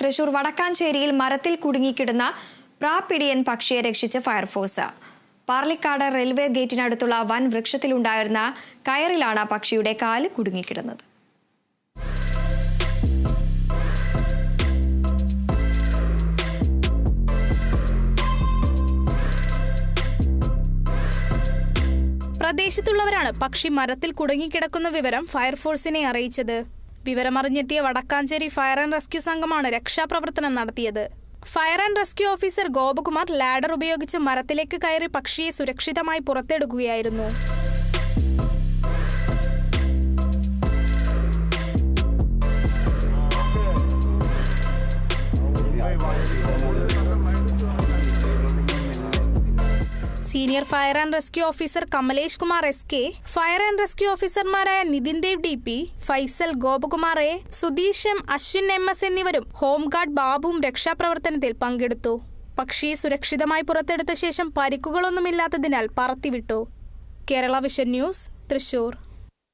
തൃശൂർ വടക്കാഞ്ചേരിയിൽ മരത്തിൽ കുടുങ്ങിക്കിടുന്ന പ്രാപ്പിടിയൻ പക്ഷിയെ രക്ഷിച്ച ഫയർഫോഴ്സ്. പാർലിക്കാട് റെയിൽവേ ഗേറ്റിനടുത്തുള്ള വൻ വൃക്ഷത്തിലുണ്ടായിരുന്ന കയറിലാണ് പക്ഷിയുടെ കാൽ കുടുങ്ങിക്കിടുന്നത്. പ്രദേശത്തുള്ളവരാണ് പക്ഷി മരത്തിൽ കുടുങ്ങിക്കിടക്കുന്ന വിവരം ഫയർഫോഴ്സിനെ അറിയിച്ചത്. വിവരമറിഞ്ഞെത്തിയ വടക്കാഞ്ചേരി ഫയർ ആൻഡ് റെസ്ക്യൂ സംഘമാണ് രക്ഷാപ്രവർത്തനം നടത്തിയത്. Fire and rescue officer Gopakumar ladder ഉപയോഗിച്ച് മരത്തിലേക്ക് കയറി പക്ഷിയെ സുരക്ഷിതമായി പുറത്തെടുക്കുകയായിരുന്നു. Senior fire and rescue officer Kamalesh Kumar S K fire and rescue ഓഫീസർമാരായ Nithin Dev D P Faisal Gopakumar A Sudheesh M Ashwin M S എന്നിവരും ഹോംഗാർഡ് ബാബുവും രക്ഷാപ്രവർത്തനത്തിൽ പങ്കെടുത്തു. പക്ഷിയെ സുരക്ഷിതമായി പുറത്തെടുത്ത ശേഷം പരിക്കുകളൊന്നുമില്ലാത്തതിനാൽ പറത്തിവിട്ടു. Kerala vision news Thrissur.